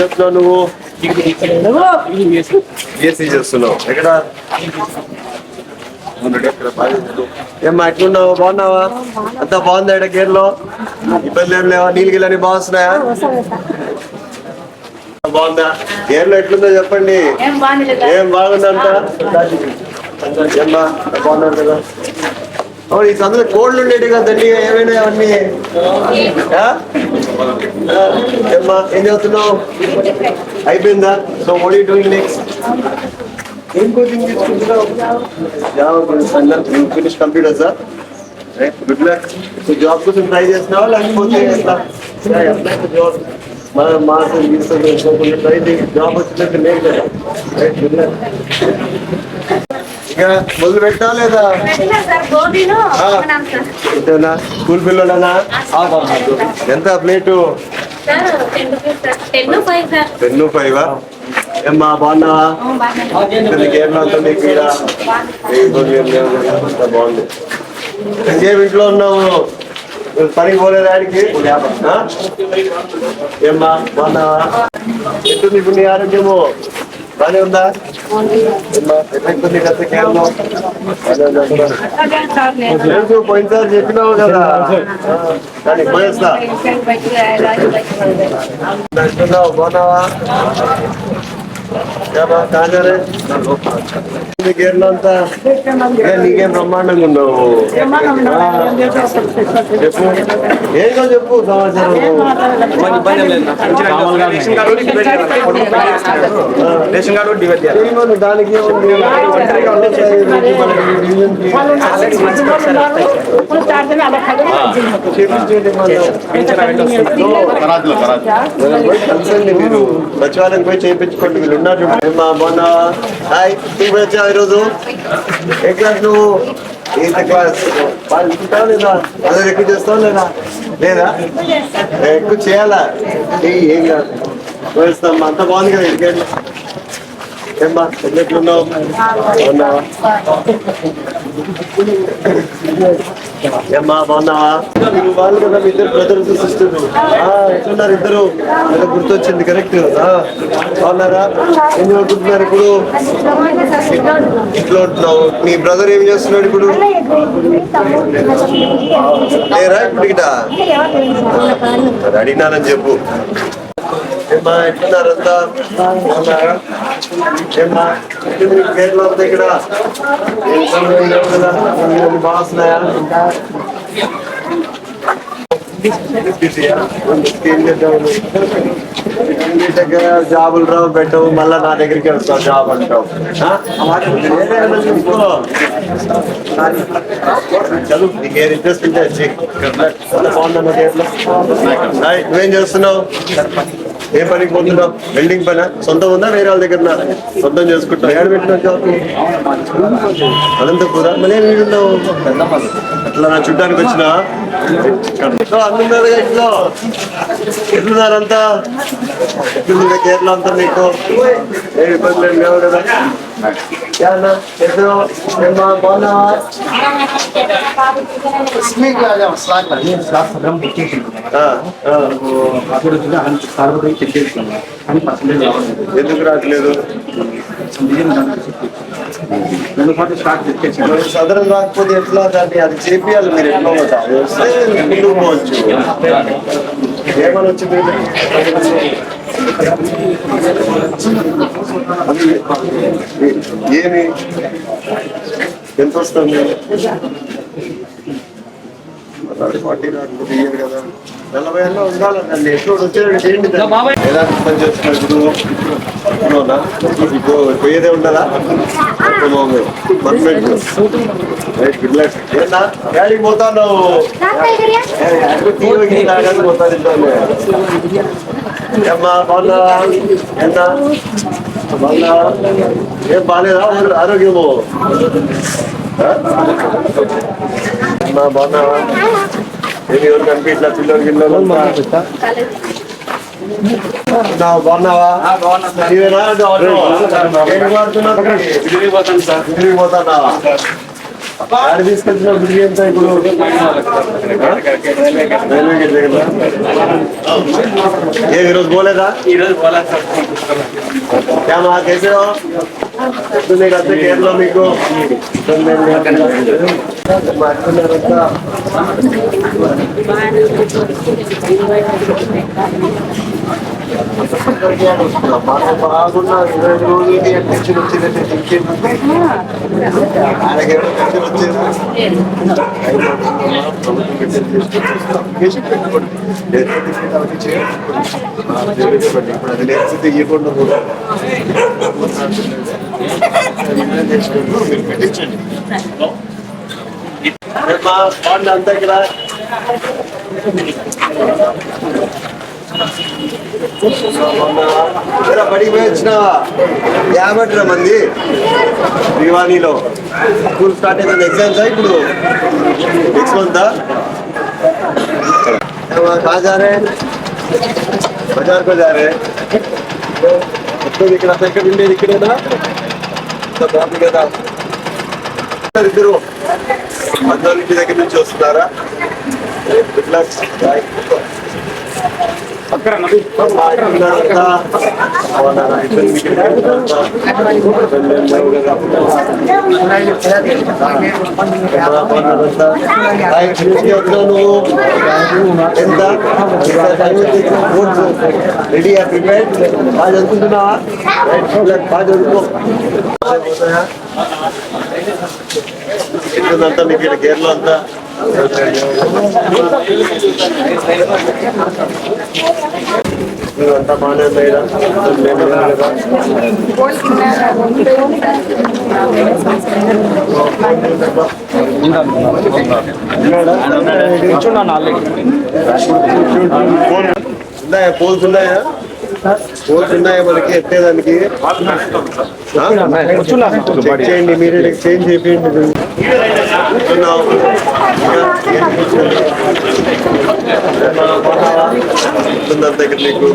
చేస్తున్నావు నువ్వు. బిఎస్సీ చేస్తున్నావు? ఎక్కడ? ఏమ్మా ఎట్లున్నావు? బాగున్నావా? అంతా బాగుందా ఇక్కడ గేర్లో? ఇబ్బంది ఏం లేవా? నీళ్ళు గిల్లని బాగున్నాయా? బాగుందా? గేర్లో ఎట్లుందో చెప్పండి. ఏం బాగుంది ఏం బాగుందంట ఏమ్మా కదా? అవును ఈ సందులో కోళ్ళు ఉండేవి కదా దండి ఏమైనా అవన్నీ? ఏమ్మా ఏం చదువుతున్నావు అయిపోయిందా? So what you doing next ఏం కోచింగ్ తీసుకుంటున్నావు? Java finish computer sir good luck so job కోసం ట్రై చేస్తున్నావా? లేకపోతే ఎట్లా? జాబ్ మన మాసం తీసుకొని ట్రై చేసి జాబ్ వచ్చినట్టు లేదు కదా. రైట్ గుడ్ లక్ ఇక మొదలు పెట్టా లేదా? ఇంతేనా? స్కూల్ పిల్లలనా ఎంత ప్లేటు? టెన్ ఫైవ్ ఏమ్మా బాగున్నావా? అంతా నీకు బాగుంది. ఇంకేం ఇంట్లో ఉన్నావు? పనికి పోలేదు ఆడికి? ఆ? ఏమ్మా బాగున్నావా? ఎట్టుంది ఇప్పుడు నీ ఆరోగ్యము? బాగానే ఉందా? తెలుసు పోయినసారి చెప్పినావు కదా. కానీ పోయేస్తా. బాగున్నావా నీకేం బ్రహ్మాండంగా ఉన్నావు ఆ, చెప్పు ఏంటో చెప్పు సమాచారం రేషన్ కార్డు డివైడ్ చేయాలి తెలియదు, దానికి మీరు సచివాలయం పోయి చేయించుకోండి వీళ్ళు ఉన్నారు చూడండి మా మొన్న హాయ్ నువ్వు పోయి వచ్చావు ఈరోజు? ఏ క్లాస్ నువ్వు? Eighth class. వాళ్ళు ఉంటావు లేదా? అదే ఎక్కువ చేస్తావు లేదా? లేదా? ఎక్కువ చేయాలా? ఏం కాదు పోయిస్తాం అంత బాగుంది కదా ఇంకేంటి ఏమ్మా ఎట్లున్నావు బాగున్నావా? ఏమ్మా బాగున్నావా? మీరు వాళ్ళు కదా మీ ఇద్దరు. బ్రదర్స్ సిస్టర్ ఎట్లున్నారు ఇద్దరు ఏదో గుర్తొచ్చింది కరెక్ట్ బాగున్నారా? ఏం చదువుకుంటున్నారు ఇప్పుడు? ఇట్లా ఉంటున్నావు. మీ బ్రదర్ ఏం చేస్తున్నాడు ఇప్పుడు? లేరా ఇప్పుడు ఇట అడిగినానని చెప్పు. ఏమ్మా ఎట్లున్నారంతా? బాగున్నారా? కేరళ ఇక్కడ బాగున్నాయా దగ్గర జాబులు రావు పెట్టవు మళ్ళా నా దగ్గరికి వెళ్తావు జాబ్ అంటావు చదువు నీకు ఏది ఇంట్రెస్ట్ ఉంటే నువ్వేం చేస్తున్నావు? ఏ పనికి పోతున్నావు వెల్డింగ్ పని? సొంతం ఉందా? వేరే వాళ్ళ దగ్గర సొంతం చేసుకుంటావు ఏడు పెట్టినావు జాబ్ అనంతపురా. మళ్ళీ వీడున్నావు అట్లా నా చుట్టానికి వచ్చినా? అందున్నారు ఇంట్లో ఎట్లున్నారంతా? ఎట్లుంది కేరళ అంతా మీకు? ఏ ఇబ్బంది లేదు ఏమ్మా బాగున్నావా ఆ, ఆ. ఎందుకు రావట్లేదు? మరి సదరం రాకపోతే ఎట్లా దాన్ని? అది చేపియాలి మీరు ఎట్లా ఉందా? అది వస్తే ముందుకు పోవచ్చు. ఏమని వచ్చింది ఏమి? ఎంత వస్తుంది? పార్టీ రాకపోతే ఇయ్యరు కదా? నలభై ఏళ్ళు ఉండాలండి ఎప్పుడు దాన్ని. ఎలా పని? ఇప్పుడు పోయేదే ఉండదా? Perfect right good luck. ఏంటా గాడికి పోతాను. ఎంత ఏం బాగాలేదా? ఆరో- ఆరోగ్యము? బాగున్నావా? ఏమి ఎవరు కనిపించట్లా? పిల్లలు గిల్లలు బాగున్నావా? నీవేనా? ఏం ఆడ తీసుకొచ్చిన బిల్లు ఎంత ఇప్పుడు రైల్వే గేట్ దగ్గర ఏ ఈరోజు పోలేదా ఈరోజు పోలేదు మాకేసే మీకు అంతే కేరళ మీకు మాట్లాడారంతా మాకు బాగున్న ఇరవై రోజులకి పెన్షన్ వచ్చిందంటే ఇంకేంటంటే ఆయనకి ఎవరైనా పెన్షన్ వచ్చేదా ప్రభుత్వం పెన్షన్ తీసుకొచ్చేస్తాం పెట్టించండి బాగుంది ఇక్కడ. బడికి పోయి వచ్చినావా యాభై మంది దివానీలో స్కూల్ స్టార్ట్ అయిపోయింది ఎగ్జామ్స్ ఇప్పుడు నెక్స్ట్ మంత్ कहाँ जा रहे हैं बाजार को जा रहे हैं మొత్తం ఇక్కడ ఎక్కడ ఉండేది ఇక్కడేనా బాబు కదా ఇద్దరు అందరింటి దగ్గర నుంచి వస్తున్నారా గుడ్ లక్ పక్కన నది ఎంత రెడీ ప్రిపేర్ బాగా చదువుకుంటున్నావా బాగా చదువుకో ఎట్లుందంతా మీకు ఇక్కడ బాగానే లేదా కూర్చున్నాను ఆల్రెడీ పోల్స్ ఉన్నాయా పోల్స్ ఉన్నాయా మనకి ఎత్తేదానికి. చెక్ చేయండి మీరు చేంజ్ చేయండి దగ్గర నీకు